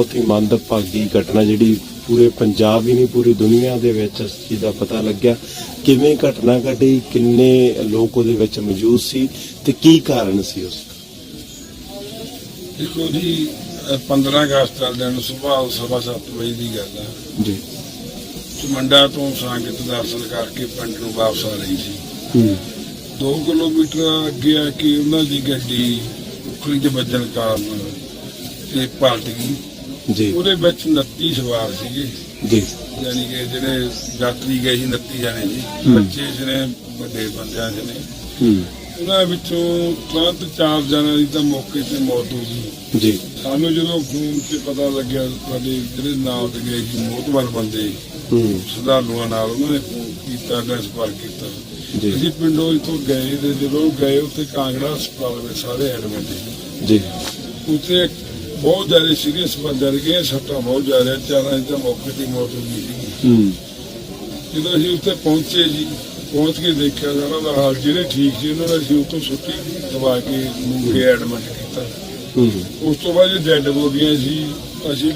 ਬਹੁਤ ਹੀ ਮੰਦਭਾਗੀ ਘਟਨਾ ਜਿਹੜੀ ਪੂਰੇ ਪੰਜਾਬ ਹੀ ਨਹੀਂ ਪੂਰੀ ਦੁਨੀਆ ਦੇ ਵਿੱਚ ਇਸ ਚੀਜ਼ ਦਾ ਪਤਾ ਲੱਗਿਆ। ਕਿਵੇਂ ਘਟਨਾ ਘਟੀ ਕਿੰਨੇ ਲੋਕ ਉਹਦੇ ਵਿੱਚ ਮੌਜੂਦ ਸੀ ਤੇ ਕੀ ਕਾਰਨ ਸੀ ਉਸ ਦੇਖੋ ਜੀ ਅਹ 15 ਅਗਸਤ ਵਾਲੇ ਦਿਨ ਸਵੇਰ ਸਵਾ ਸੱਤ ਵਜੇ ਦੀ ਗੱਲ ਹੈ ਜੀ। ਚਮੰਡਾ ਤੋਂ ਸੰਗਤ ਦਰਸ਼ਨ ਕਰਕੇ ਪਿੰਡ ਨੂੰ ਵਾਪਸ ਆ ਰਹੀ ਸੀ। ਹੂੰ। 2 ਕਿਲੋਮੀਟਰ ਅੱਗੇ ਆ ਕੇ ਉਹਨਾਂ ਦੀ ਗੱਡੀ ਉਖਲੀ ਦੇ ਵੱਜਣ ਕਾਰਨ ਤੇ ਪਲਟ ਗਈ। ਜੀ। ਉਹਦੇ ਵਿੱਚ 29 ਸਵਾਰ ਸੀਗੇ। ਜੀ। ਯਾਨੀ ਕਿ ਜਿਹੜੇ ਯਾਤਰੀ ਗਏ ਸੀ 29 ਜਾਣੇ ਸੀ। ਹੂੰ। ਬੱਚੇ ਜਿਹੜੇ ਵੱਡੇ ਬੰਦਿਆਂ ਦੇ ਨੇ ਹੂੰ। ਉਹਨਾਂ ਵਿੱਚੋਂ ਤੁਰੰਤ ਚਾਰ ਜਣਿਆਂ ਦੀ ਤਾਂ ਮੌਕੇ ਤੇ ਮੌਤ ਹੋ ਗਈ। ਜੀ। ਸਾਨੂੰ ਜਦੋਂ ਫੋਨ ਤੇ ਪਤਾ ਲੱਗਿਆ ਸਾਡੇ ਜਿਹੜੇ ਨਾਲ ਦੇ ਗਏ ਸੀ ਮੋਤਬਰ ਬੰਦੇ ਹੂੰ। ਸ਼ਰਧਾਲੂਆਂ ਨਾਲ ਉਹਨਾਂ ਨੇ ਫੋਨ ਕੀਤਾ ਜਾਂ ਸੰਪਰਕ ਕੀਤਾ। ਜੀ। ਅਸੀਂ ਪਿੰਡੋਂ ਇੱਥੋਂ ਗਏ ਤੇ ਜਦੋਂ ਗਏ ਉੱਥੇ ਕਾਂਗੜਾ ਹਸਪਤਾਲ ਵਿੱਚ ਸਾਰੇ ਐਡਮਿਟ ਜੀ। ਉੱਥੇ ਬਹੁਤ ਜ਼ਿਆਦਾ ਸੀਰੀਅਸ ਬੰਦੇ ਗਏ ਸੱਟਾਂ ਬਹੁਤ ਜ਼ਿਆਦਾ ਚਾਰਾਂ ਦੀ ਮੌਕੇ ਤੇ ਮੌਤ ਹੋ ਗਈ ਸੀ। ਹੂੰ। ਜਦੋਂ ਅਸੀਂ ਉੱਥੇ ਪਹੁੰਚੇ ਜੀ ਪਹੁੰਚ ਕੇ ਦੇਖਿਆ ਉਹਨਾਂ ਦਾ ਹਾਲ ਜਿਹੜੇ ਠੀਕ ਸੀ ਉਹਨਾਂ ਦਾ ਅਸੀਂ ਉੱਥੋਂ ਛੁੱਟੀ ਦਵਾ ਕੇ ਮੁੰਗੇ ਐਡਮਿਟ ਕੀਤਾ। ਉਸ ਤੋਂ ਬਾਅਦ ਜੋ ਡੈੱਡ ਬੋਡੀਆਂ ਸੀ ਅਸੀਂ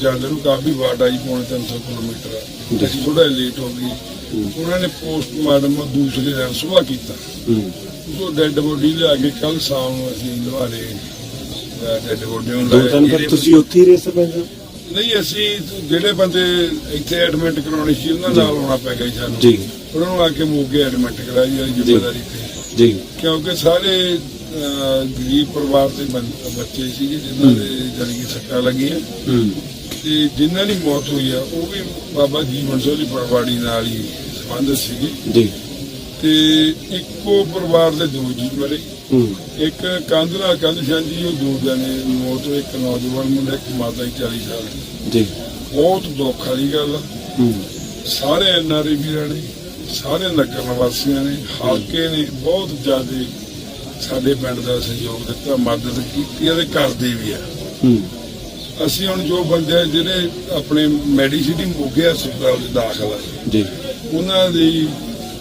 ਜਾਂਦੇ ਨੂੰ ਕਾਫੀ ਵਾਟ ਆਈ ਪੌਣੇ 300 ਕਿਲੋਮੀਟਰ। ਅਸੀਂ ਥੋੜਾ ਲੇਟ ਹੋ ਗਏ। ਉਹਨਾਂ ਨੇ ਪੋਸਟਮਾਰਟਮ ਦੂਸਰੇ ਦਿਨ ਸੁਬਾਹ ਕੀਤਾ। ਉਹ ਡੈੱਡ ਬੋਡੀ ਲਿਆ ਕੇ ਕੱਲ ਸ਼ਾਮ ਨੂੰ ਅਸੀਂ ਲਵਾਰੇ ਦੋ। ਦਿਨ ਫਿਰ ਤੁਸੀਂ ਉੱਥੇ ਹੀ ਰਹੇ ਸਰਪੰਚ? ਨਹੀਂ ਅਸੀਂ ਜਿਹੜੇ ਬੰਦੇ ਇੱਥੇ ਐਡਮਿਟ ਕਰਾਉਣੇ ਸੀ ਉਹਨਾਂ ਨਾਲ ਆਉਣਾ ਪੈ ਗਿਆ ਸਾਨੂੰ। ਜੀ। ਉਹਨਾਂ ਨੂੰ ਆ ਕੇ ਮੋਗੇ ਐਡਮਿਟ ਉਹਦੀ ਜ਼ਿੰਮੇਵਾਰੀ ਤੇ। ਜੀ। ਕਿਉਂਕਿ ਸਾਰੇ ਗਰੀਬ ਪਰਿਵਾਰ ਦੇ ਬੱਚੇ ਸੀਗੇ ਜਿਨ੍ਹਾਂ ਦੇ ਜਾਣੀ ਕਿ ਸੱਟਾਂ ਲੱਗੀਆਂ। ਹੂੰ। ਤੇ ਜਿਨ੍ਹਾਂ ਦੀ ਮੌਤ ਹੋਈ ਆ ਉਹ ਵੀ ਬਾਬਾ ਜੀਵਨ ਸਿੰਘ ਦੀ ਪਰਵਾੜੀ ਨਾਲ ਹੀ ਸੰਬੰਧ ਸੀਗੇ ਜੀ। ਤੇ ਇੱਕੋ ਪਰਿਵਾਰ ਦੇ ਦੋ ਜੀ ਮਰੇ। ਇੱਕ ਕੰਧ ਨਾਲ ਕੰਧ ਸਾਂਝੀ ਉਹ ਦੋ ਜਣੇ ਮੌਤ ਇੱਕ ਨੌਜਵਾਨ ਮੁੰਡਾ ਇੱਕ ਮਾਤਾ ਦੀ 40 ਸਾਲ ਦੀ। ਜੀ। ਬਹੁਤ ਦੁੱਖ ਵਾਲੀ ਗੱਲ ਹੂੰ। ਸਾਰੇ ਐਨਆਰਏ ਵੀਰਾਂ ਨੇ ਸਾਰੇ ਨਗਰ ਨਿਵਾਸੀਆਂ ਨੇ ਹਲਕੇ ਨੇ ਬਹੁਤ ਜ਼ਿਆਦਾ ਸਾਡੇ ਪਿੰਡ ਦਾ ਸਹਿਯੋਗ ਦਿੱਤਾ ਮਦਦ ਕੀਤੀ ਅਤੇ ਕਰਦੇ ਵੀ ਆ। ਹੂੰ। ਅਸੀਂ ਹੁਣ ਜੋ ਬੰਦੇ ਜਿਹੜੇ ਆਪਣੇ ਮੈਡੀਸਿਟੀ ਮੋਗੇ ਹਸਪਤਾਲ ਦੇ ਦਾਖਲ ਆ ਜੀ। ਉਹਨਾਂ ਦੀ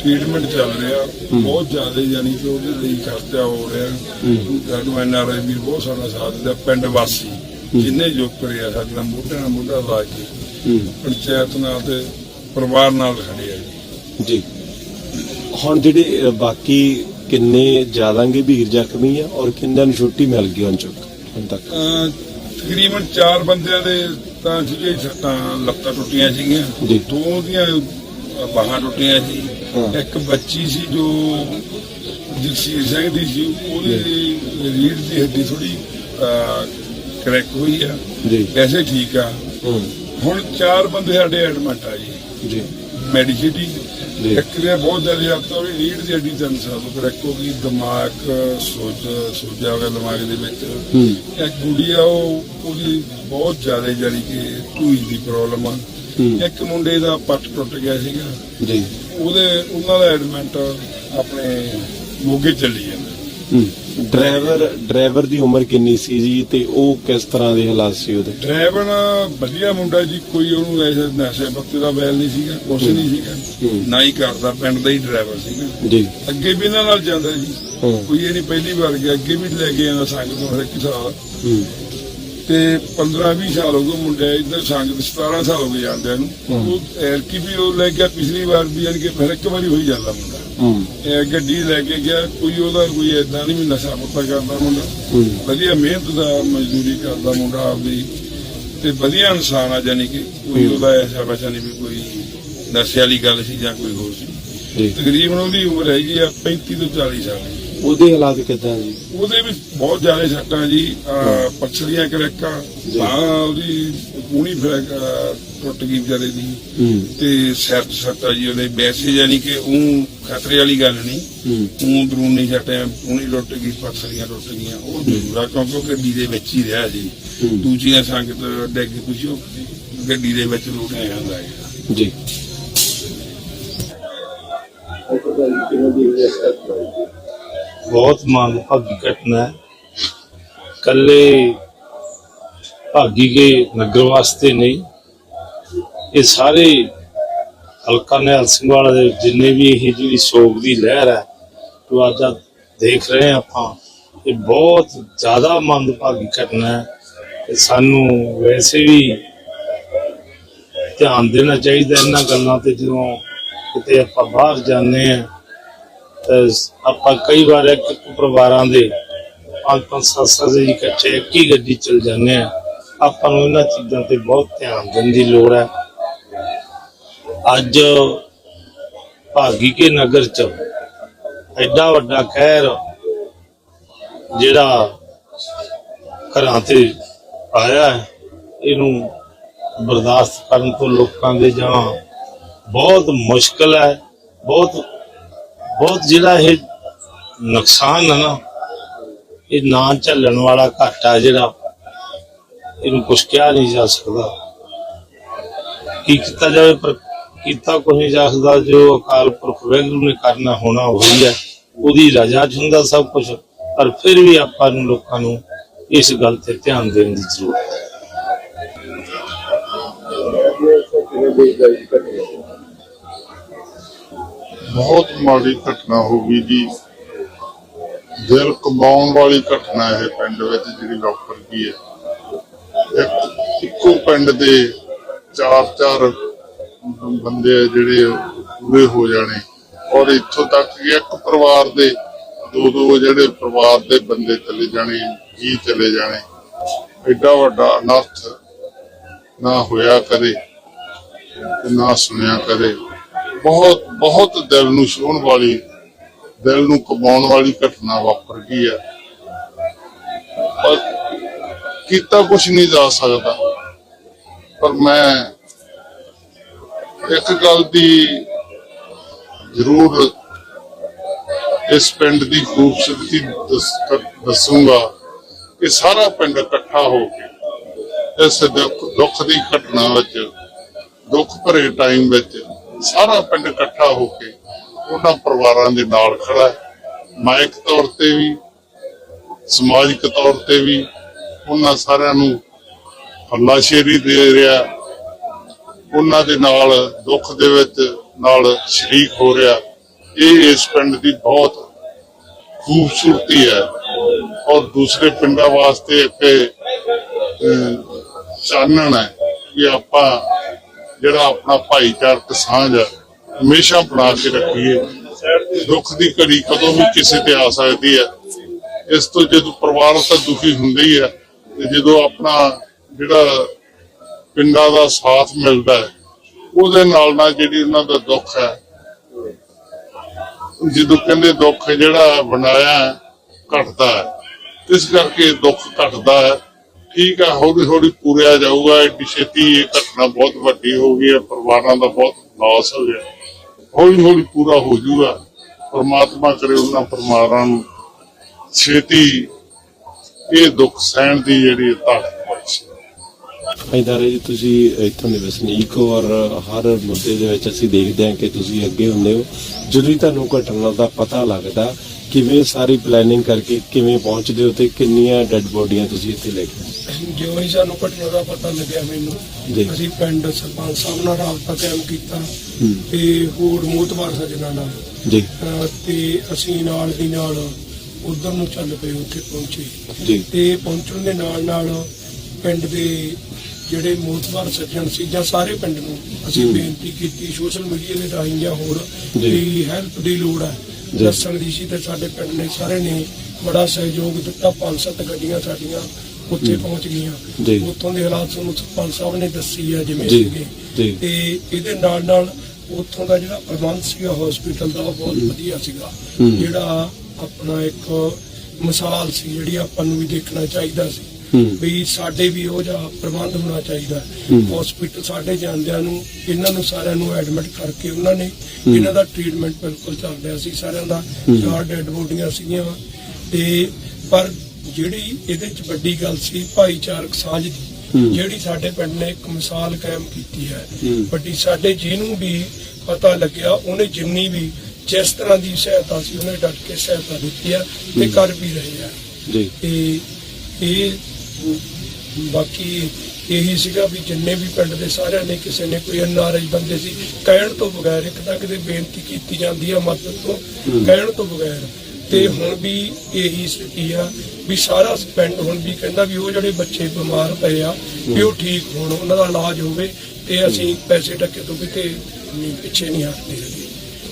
ਟ੍ਰੀਟਮੈਂਟ ਚੱਲ ਰਿਹਾ ਬਹੁਤ ਜ਼ਿਆਦਾ ਯਾਨੀ ਕਿ ਉਹਦੇ ਲਈ ਖਰਚਾ ਹੋ ਰਿਹਾ। ਸਾਨੂੰ ਐਨਆਰਆਈ ਵੀ ਬਹੁਤ ਸਾਡਾ ਸਾਥ ਦਿੰਦਾ ਪਿੰਡ ਵਾਸੀ ਜਿੰਨੇ ਜੋ ਕਰਿਆ ਸਾਡੇ ਮੋਢੇ ਨਾਲ ਮੋਢਾ ਲਾ ਕੇ ਪੰਚਾਇਤ ਨਾਲ ਤੇ ਪਰਿਵਾਰ ਨਾਲ ਖੜੇ ਆ। ਜੀ। ਹੁਣ ਜਿਹੜੇ ਬਾਕੀ ਕਿੰਨੇ ਜ਼ਿਆਦਾ ਗੰਭੀਰ ਜ਼ਖਮੀ ਆ ਔਰ ਕਿੰਨਾਂ ਨੂੰ ਛੁੱਟੀ ਮਿਲ ਗਈ ਹੁਣ ਤੱਕ? ਹੁਣ ਤੱਕ। ਤਕਰੀਬਨ 4 ਬੰਦਿਆਂ ਦੇ ਤਾਂ ਸੀਗੇ ਸੱਟਾਂ ਲੱਤਾਂ ਟੁੱਟੀਆਂ ਸੀਗੀਆਂ। ਦੋ ਦੀਆਂ ਬਾਹਾਂ ਟੁੱਟੀਆਂ ਸੀ। ਇੱਕ ਬੱਚੀ ਸੀ ਜੋ ਜਗਸੀਰ ਸਿੰਘ ਦੀ ਸੀ ਉਹਦੀ ਰੀੜ ਦੀ ਹੱਡੀ ਥੋੜੀ ਕਰੈਕ ਹੋਈ ਆ। ਜੀ। ਵੈਸੇ ਠੀਕ ਆ। ਹੁਣ ਚਾਰ ਬੰਦੇ ਸਾਡੇ ਐਡਮਿਟ ਆ ਜੀ। ਜੀ। ਮੈਡੀਸਿਟੀ। ਇੱਕ ਦੇ ਬਹੁਤ ਜ਼ਿਆਦਾ ਹੱਥਾਂ ਵੀ ਰੀੜ ਦੀ ਹੱਡੀ ਤਿੰਨ ਸਾਲ ਤੋਂ ਕਰੈਕ ਹੋ ਗਈ। ਦਿਮਾਗ ਸੋਜ ਸੋਜਾ ਹੋ ਗਿਆ ਦਿਮਾਗ ਦੇ ਵਿੱਚ। ਇੱਕ ਗੁੜੀਆ ਉਹ ਉਹਦੀ ਬਹੁਤ ਜ਼ਿਆਦਾ ਜਾਨੀ ਕਿ ਢੂਈ ਦੀ ਪ੍ਰੋਬਲਮ ਆ। ਇੱਕ ਮੁੰਡੇ ਦਾ ਪੱਟ ਟੁੱਟ ਗਿਆ ਸੀਗਾ। ਜੀ। ਉਹਦੇ ਉਹਨਾਂ ਦਾ ਐਡਮਿਟ ਆਪਣੇ ਮੋਗੇ ਚੱਲੀ ਜਾਂਦਾ। ਡਰਾਈਵਰ ਡਰਾਈਵਰ ਦੀ ਉਮਰ ਕਿੰਨੀ ਸੀ ਜੀ ਤੇ ਉਹ ਕਿਸ ਤਰ੍ਹਾਂ ਦੇ ਹਾਲਾਤ ਸੀ ਉਹਦੇ? ਡਰਾਈਵਰ ਵਧੀਆ ਮੁੰਡਾ ਜੀ ਕੋਈ ਉਹਨੂੰ ਐਸੇ ਨਸ਼ੇ ਪੱਤੇ ਦਾ ਵੈਲ ਨਹੀਂ ਸੀਗਾ ਕੁਛ ਨਹੀਂ ਸੀਗਾ। ਨਾ ਹੀ ਕਰਦਾ ਪਿੰਡ ਦਾ ਹੀ ਡਰਾਈਵਰ ਸੀਗਾ। ਜੀ। ਅੱਗੇ ਵੀ ਇਹਨਾਂ ਨਾਲ ਜਾਂਦਾ ਜੀ। ਕੋਈ ਇਹ ਨਹੀਂ ਪਹਿਲੀ ਵਾਰ ਗਿਆ ਅੱਗੇ ਵੀ ਲੈ ਕੇ ਆਉਂਦਾ ਸੰਗਤ ਨੂੰ ਹਰ ਇੱਕ ਸਾਲ। ਤੇ 15 20 ਸਾਲ ਹੋ ਗਏ ਮੁੰਡੇ ਇੱਧਰ ਸੰਗਤ 17 ਸਾਲ ਹੋ ਗਏ ਜਾਂਦਿਆਂ ਨੂੰ। ਉਹ ਐਲਕੀ ਵੀ ਉਹ ਲੈ ਗਿਆ ਪਿਛਲੀ ਵਾਰ ਵੀ ਯਾਨੀ ਕਿ ਫਿਰ ਇੱਕ ਵਾਰੀ ਹੋਈ ਜਾਂਦਾ ਮੁੰਡਾ। ਹੂੰ। ਇਹ ਗੱਡੀ ਲੈ ਕੇ ਗਿਆ ਕੋਈ ਉਹਦਾ ਕੋਈ ਏਦਾਂ ਨਹੀਂ ਵੀ ਨਸ਼ਾ ਪੱਤਾ ਕਰਦਾ ਮੁੰਡਾ। ਵਧੀਆ ਮਿਹਨਤ ਦਾ ਮਜ਼ਦੂਰੀ ਕਰਦਾ ਮੁੰਡਾ ਆਪਦੀ। ਤੇ ਵਧੀਆ ਇਨਸਾਨ ਆ ਜਾਨੀ ਕਿ ਕੋਈ ਉਹਦਾ ਐਸਾ ਬਚਾ ਨਹੀਂ ਵੀ ਕੋਈ ਨਸ਼ੇ ਵਾਲੀ ਗੱਲ ਸੀ ਜਾਂ ਕੋਈ ਹੋਰ ਸੀ। ਤਕਰੀਬਨ ਉਹਦੀ ਉਮਰ ਹੈਗੀ ਆ 35 ਤੋਂ 40 ਸਾਲ। ਦੀ ਉਹਦੇ ਹਾਲਾਤ ਕਿਦਾਂ ਜੀ? ਉਹਦੇ ਵੀ ਬਹੁਤ ਜ਼ਿਆਦਾ ਸੱਟਾਂ ਜੀ ਪਛੜੀਆਂ ਕਰੈਕਾਂ। ਬਾਹ ਉਹਦੀ ਪੂਣੀ ਫਿਰ ਟੁੱਟ ਗਈ ਵਿਚਾਰੇ ਦੀ। ਤੇ ਸਿਰ 'ਚ ਸੱਟਾ ਜੀ ਉਹਦੇ ਵੈਸੇ ਯਾਨੀ ਕਿ ਉਹ ਖਤਰੇ ਵਾਲੀ ਗੱਲ ਨਹੀਂ। ਉਹ ਦਰੂਨੀ ਸੱਟਾਂ ਪੂਣੀ ਟੁੱਟ ਗਈ ਪਛੜੀਆਂ ਟੁੱਟ ਗਈਆਂ। ਉਹ ਜ਼ਰੂਰ ਕਿਉਂਕਿ ਉਹ ਗੱਡੀ ਦੇ ਵਿੱਚ ਹੀ ਰਿਹਾ ਜੀ। ਦੂਜੀਆਂ ਸੰਗਤ ਡੈਗ ਕੁਝ ਗੱਡੀ ਦੇ ਵਿੱਚ ਰੋਟਿਆ ਜਾਂਦਾ ਹੈ। ਜੀ। ਬਹੁਤ ਮੰਦਭਾਗੀ ਘਟਨਾ ਹੈ। ਕੱਲੇ ਭਾਗੀ ਕੇ ਨਗਰ ਵਾਸਤੇ ਨਹੀਂ, ਇਹ ਸਾਰੇ ਹਲਕਾ ਨਿਹਾਲ ਸਿੰਘ ਵਾਲਾ ਦੇ ਜਿੰਨੇ ਵੀ ਇਹ ਜਿਹੜੀ ਸੋਗ ਦੀ ਲਹਿਰ ਹੈ, ਜੋ ਅੱਜ ਦੇਖ ਰਹੇ ਹਾਂ ਆਪਾਂ, ਇਹ ਬਹੁਤ ਜ਼ਿਆਦਾ ਮੰਦਭਾਗੀ ਘਟਨਾ ਹੈ। ਤੇ ਸਾਨੂੰ ਵੈਸੇ ਵੀ ਧਿਆਨ ਦੇਣਾ ਚਾਹੀਦਾ ਇਹਨਾਂ ਗੱਲਾਂ ਤੇ ਜਦੋਂ ਕਿਤੇ ਆਪਾਂ ਬਾਹਰ ਜਾਂਦੇ ਆ ਆਪਾਂ ਕਈ ਵਾਰ ਇੱਕ ਪਰਿਵਾਰਾਂ ਦੇ ਪੰਜ ਪੰਜ ਸੱਤ ਸੱਤ ਜੀ ਇਕੱਠੇ ਇੱਕ ਹੀ ਗੱਡੀ ਚਲ ਜਾਂਦੇ ਆ ਆਪਾਂ ਨੂੰ ਇਹਨਾਂ ਚੀਜ਼ਾਂ ਤੇ ਬਹੁਤ ਧਿਆਨ ਦੇਣ ਦੀ ਲੋੜ ਹੈ। ਅੱਜ ਭਾਗੀ ਕੇ ਨਗਰ ਚ ਐਡਾ ਵੱਡਾ ਕਹਿਰ ਜਿਹੜਾ ਘਰਾਂ ਤੇ ਆਇਆ ਹੈ, ਇਹਨੂੰ ਬਰਦਾਸ਼ਤ ਕਰਨ ਤੋਂ ਲੋਕਾਂ ਦੇ ਜਾਂ ਬਹੁਤ ਮੁਸ਼ਕਲ ਹੈ ਬਹੁਤ ਬਹੁਤ ਜਿਹੜਾ ਇਹ ਨੁਕਸਾਨ ਹੈ ਨਾ, ਇਹ ਨਾ ਝੱਲਣ ਵਾਲਾ ਘਾਟਾ ਜਿਹੜਾ ਇਹਨੂੰ ਕੁਛ ਕਿਹਾ ਨਹੀਂ ਜਾ ਸਕਦਾ। ਕੀ ਕੀਤਾ ਜਾਵੇ ਪਰ ਕੀਤਾ ਕੋਈ ਨਹੀਂ ਜਾ ਸਕਦਾ, ਜੋ ਅਕਾਲ ਪੁਰਖ ਵਾਹਿਗੁਰੂ ਨੇ ਕਰਨਾ ਹੋਣਾ ਹੋਈ ਹੈ। ਉਹਦੀ ਰਜਾ ਚ ਹੁੰਦਾ ਸਭ ਕੁਝ ਪਰ ਫਿਰ ਵੀ ਆਪਾਂ ਨੂੰ ਲੋਕਾਂ ਨੂੰ ਇਸ ਗੱਲ ਤੇ ਧਿਆਨ ਦੇਣ ਦੀ ਜ਼ਰੂਰਤ ਹੈ। ਬਹੁਤ ਮਾੜੀ ਘਟਨਾ ਹੋ ਗਈ ਜੀ। ਦਿਲ ਕਮਾਉਣ ਵਾਲੀ ਘਟਨਾ ਇਹ ਪਿੰਡ ਵਿੱਚ ਜਿਹੜੀ ਵਾਪਰ ਹੈ। ਇੱਕ ਇੱਕੋ ਪਿੰਡ ਦੇ ਚਾਰ ਚਾਰ ਬੰਦੇ ਜਿਹੜੇ ਪੂਰੇ ਹੋ ਜਾਣੇ। ਔਰ ਇੱਥੋਂ ਤੱਕ ਕਿ ਇੱਕ ਪਰਿਵਾਰ ਦੇ ਦੋ ਦੋ ਜਿਹੜੇ ਪਰਿਵਾਰ ਦੇ ਬੰਦੇ ਚਲੇ ਜਾਣੇ, ਜੀ ਚਲੇ ਜਾਣੇ। ਐਡਾ ਵੱਡਾ ਅਨਰਥ ਨਾ ਹੋਇਆ ਕਦੇ ਨਾ ਸੁਣਿਆ ਕਦੇ ਬਹੁਤ ਬਹੁਤ ਦਿਲ ਨੂੰ ਛੂਹਣ ਵਾਲੀ, ਦਿਲ ਨੂੰ ਕਮਾਉਣ ਵਾਲੀ ਘਟਨਾ ਵਾਪਰ ਗਈ ਹੈ। ਪਰ ਕੀਤਾ ਕੁਝ ਨਹੀਂ ਜਾ ਸਕਦਾ। ਪਰ ਮੈਂ ਇੱਕ ਗੱਲ ਦੀ ਜ਼ਰੂਰ ਇਸ ਪਿੰਡ ਦੀ ਖੂਬਸੂਰਤੀ ਦੱਸ- ਦੱਸੂਗਾ ਕਿ ਸਾਰਾ ਪਿੰਡ ਇਕੱਠਾ ਹੋ ਕੇ ਇਸ ਦੁੱਖ ਦੁੱਖ ਦੀ ਘਟਨਾ ਵਿੱਚ, ਦੁੱਖ ਭਰੇ ਟਾਈਮ ਵਿੱਚ ਸਾਰਾ ਪਿੰਡ ਇਕੱਠਾ ਹੋ ਕੇ ਉਹਨਾਂ ਪਰਿਵਾਰਾਂ ਦੇ ਨਾਲ ਖੜਾ ਹੈ। ਮਾਇਕ ਤੌਰ ਤੇ ਵੀ, ਸਮਾਜਿਕ ਤੌਰ ਤੇ ਵੀ ਉਹਨਾਂ ਸਾਰਿਆਂ ਨੂੰ ਹੱਲਾਸ਼ੇਰੀ ਦੇ ਰਿਹਾ ਉਹਨਾਂ ਦੇ ਨਾਲ ਦੁੱਖ ਦੇ ਵਿੱਚ ਨਾਲ ਸ਼ਰੀਕ ਹੋ ਰਿਹਾ ਇਹ ਇਸ ਪਿੰਡ ਦੀ ਬਹੁਤ ਖੂਬਸੂਰਤੀ ਹੈ। ਔਰ ਦੂਸਰੇ ਪਿੰਡਾਂ ਵਾਸਤੇ ਇੱਕ ਚਾਨਣ ਹੈ ਕਿ ਆਪਾਂ ਜਿਹੜਾ ਆਪਣਾ ਭਾਈਚਾਰਕ ਸਾਂਝ ਹਮੇਸ਼ਾ ਬਣਾ ਕੇ ਰੱਖੀਏ। ਦੁੱਖ ਦੀ ਘੜੀ ਕਦੋਂ ਵੀ ਕਿਸੇ ਤੇ ਆ ਸਕਦੀ ਹੈ। ਇਸ ਤੋਂ ਜਦੋਂ ਪਰਿਵਾਰ ਤਾਂ ਦੁਖੀ ਹੁੰਦੇ ਹੀ ਹੈ, ਤੇ ਜਦੋਂ ਆਪਣਾ ਜਿਹੜਾ ਪਿੰਡਾਂ ਦਾ ਸਾਥ ਮਿਲਦਾ ਹੈ, ਉਹਦੇ ਨਾਲ ਨਾਲ ਜਿਹੜੀ ਉਹਨਾਂ ਦਾ ਦੁੱਖ ਹੈ, ਜਦੋਂ ਕਹਿੰਦੇ ਦੁੱਖ ਜਿਹੜਾ ਬਣਾਇਆ ਘਟਦਾ ਹੈ। ਇਸ ਕਰਕੇ ਦੁੱਖ ਘਟਦਾ ਹੈ। ਠੀਕ ਹੈ ਹੌਲੀ ਹੌਲੀ ਪੂਰਿਆ ਜਾਊਗਾ ਏਡੀ ਛੇਤੀ ਇਹ ਘਟਨਾ ਬਹੁਤ ਵੱਡੀ ਹੋ ਗਈ ਹੈ, ਪਰਿਵਾਰਾਂ ਦਾ ਬਹੁਤ ਲਾਸ ਹੋ ਗਿਆ। ਹੌਲੀ ਹੌਲੀ ਪੂਰਾ ਹੋ ਜਾਊਗਾ। ਪਰਮਾਤਮਾ ਕਰੇ ਉਹਨਾਂ ਪਰਿਵਾਰਾਂ ਨੂੰ ਛੇਤੀ ਇਹ ਦੁੱਖ ਸਹਿਣ ਦੀ ਜਿਹੜੀ ਤਾਕਤ ਬਖਸ਼ੇ। ਇਦਾਰੇ ਜੀ, ਤੁਸੀਂ ਇੱਥੋਂ ਦੇ ਵਸਨੀਕ ਹੋ ਔਰ ਹਰ ਮੁੱਦੇ ਦੇ ਵਿੱਚ ਅਸੀਂ ਦੇਖਦੇ ਹਾਂ ਕਿ ਤੁਸੀਂ ਅੱਗੇ ਹੁੰਦੇ ਹੋ। ਜਦੋਂ ਹੀ ਤੁਹਾਨੂੰ ਘਟਨਾ ਦਾ ਪਤਾ ਲੱਗਦਾ ਕਿਵੇਂ ਸਾਰੀ ਪਲੈਨਿੰਗ ਕਰਕੇ ਕਿਵੇਂ ਪਹੁੰਚਦੇ ਹੋ ਤੇ ਕਿੰਨੀਆਂ ਡੈੱਡ ਬੋਡੀਆਂ ਤੁਸੀਂ ਇੱਥੇ ਲੈ ਕੇ ਆਏ? ਜਿਉਂ ਹੀ ਸਾਨੂੰ ਘਟਨਾ ਦਾ ਪਤਾ ਲੱਗਿਆ ਜੀ। ਮੈਨੂੰ ਅਸੀਂ ਪਿੰਡ ਸਰਪੰਚ ਸਾਹਿਬ ਨਾਲ ਰਾਬਤਾ ਕਾਇਮ ਕੀਤਾ ਤੇ ਹੋਰ ਮੋਤਬਾਰ ਸੱਜਣਾ ਨਾਲ। ਜੀ। ਅਹ ਤੇ ਅਸੀਂ ਨਾਲ ਦੀ ਨਾਲ ਉਧਰ ਨੂੰ ਚੱਲ ਪਏ ਉੱਥੇ ਪਹੁੰਚੇ। ਜੀ। ਤੇ ਪਹੁੰਚਣ ਦੇ ਨਾਲ ਨਾਲ ਪਿੰਡ ਦੇ ਜਿਹੜੇ ਮੋਤਬਾਰ ਸੱਜਣ ਸੀ ਜਾਂ ਸਾਰੇ ਪਿੰਡ ਨੂੰ ਅਸੀਂ ਬੇਨਤੀ ਕੀਤੀ ਸੋਸ਼ਲ ਮੀਡੀਆ ਦੇ ਰਾਹੀਂ ਜਾਂ ਹੋਰ ਜੀ। ਵੀ ਹੈਲਪ ਦੀ ਲੋੜ ਹੈ। ਦੱਸਣ ਦੀ ਸੀ ਤੇ ਸਾਡੇ ਪਿੰਡ ਨੇ ਸਾਰੇ ਨੇ ਬੜਾ ਸਹਿਯੋਗ ਦਿੱਤਾ ਪੰਜ ਸੱਤ ਗੱਡੀਆਂ ਸਾਡੀਆਂ ਉੱਥੇ ਪਹੁੰਚ। ਗਈਆਂ ਉੱਥੋਂ ਦੇ ਹਾਲਾਤ ਸਾਨੂੰ ਸਰਪੰਚ ਸਾਹਿਬ ਨੇ ਦੱਸੀ ਆ ਜਿਵੇਂ ਜੀ। ਸੀਗੇ। ਤੇ ਇਹਦੇ ਨਾਲ ਨਾਲ ਉੱਥੋਂ ਦਾ ਜਿਹੜਾ ਪ੍ਰਬੰਧ ਸੀਗਾ ਹਸਪੀਟਲ ਦਾ ਬਹੁਤ ਵਧੀਆ ਸੀਗਾ। ਜਿਹੜਾ ਆਪਣਾ ਇੱਕ ਮਿਸਾਲ ਸੀ ਜਿਹੜੀ ਆਪਾਂ ਨੂੰ ਵੀ ਦੇਖਣਾ ਚਾਹੀਦਾ ਸੀ ਵੀ ਸਾਡੇ ਵੀ ਉਹ ਜਿਹਾ ਪ੍ਰਬੰਧ ਹੋਣਾ ਚਾਹੀਦਾ। ਹਸਪੀਟਲ ਸਾਡੇ ਜਾਂਦਿਆਂ ਨੂੰ ਇਹਨਾਂ ਨੂੰ ਸਾਰਿਆਂ ਨੂੰ ਐਡਮਿਟ ਕਰਕੇ ਉਹਨਾਂ ਨੇ ਇਹਨਾਂ ਦਾ ਟ੍ਰੀਟਮੈਂਟ ਬਿਲਕੁਲ ਚੱਲ ਰਿਹਾ ਸੀ ਸਾਰਿਆਂ ਦਾ। ਚਾਰ ਡੈੱਡ ਬੋਡੀਆਂ ਸੀਗੀਆਂ ਤੇ ਪਰ ਜਿਹੜੀ ਇਹਦੇ ਚ ਵੱਡੀ ਗੱਲ ਸੀ ਭਾਈਚਾਰਕ ਸਾਂਝ ਦੀ। ਜਿਹੜੀ ਸਾਡੇ ਪਿੰਡ ਨੇ ਇੱਕ ਮਿਸਾਲ ਕਾਇਮ ਕੀਤੀ ਹੈ। ਵੱਡੀ ਸਾਡੇ ਜਿਹਨੂੰ ਵੀ ਪਤਾ ਲੱਗਿਆ ਉਹਨੇ ਜਿੰਨੀ ਵੀ ਜਿਸ ਤਰ੍ਹਾਂ ਦੀ ਸਹਾਇਤਾ ਸੀ ਉਹਨੇ ਡਟ ਕੇ ਸਹਾਇਤਾ ਦਿੱਤੀ ਹੈ ਤੇ ਕਰ ਵੀ ਰਹੇ ਆ ਜੀ ਤੇ ਇਹ ਬਾਕੀ ਇਹੀ ਸੀਗਾ ਵੀ ਜਿੰਨੇ ਵੀ ਪਿੰਡ ਦੇ ਸਾਰਿਆਂ ਨੇ ਕਿਸੇ ਨੇ ਕੋਈ ਐਨਆਰਆਈ ਬੰਦੇ ਸੀ ਕਹਿਣ ਤੋਂ ਬਗੈਰ ਇੱਕ ਤਾਂ ਕਿਤੇ ਬੇਨਤੀ ਕੀਤੀ ਜਾਂਦੀ ਹੈ ਮਦਦ ਤੋਂ ਕਹਿਣ ਤੋਂ ਬਗੈਰ। ਤੇ ਹੁਣ ਵੀ ਇਹੀ ਸਥਿਤੀ ਆ ਵੀ ਸਾਰਾ ਪਿੰਡ ਹੁਣ ਵੀ ਕਹਿੰਦਾ ਵੀ ਉਹ ਜਿਹੜੇ ਬੱਚੇ ਬਿਮਾਰ ਪਏ ਆ ਵੀ ਉਹ ਠੀਕ ਹੋਣ ਉਹਨਾਂ ਦਾ ਇਲਾਜ ਹੋਵੇ ਤੇ ਅਸੀਂ ਪੈਸੇ ਟੱਕੇ ਤੋਂ ਕਿਤੇ ਪਿੱਛੇ ਨਹੀਂ ਹਟਦੇ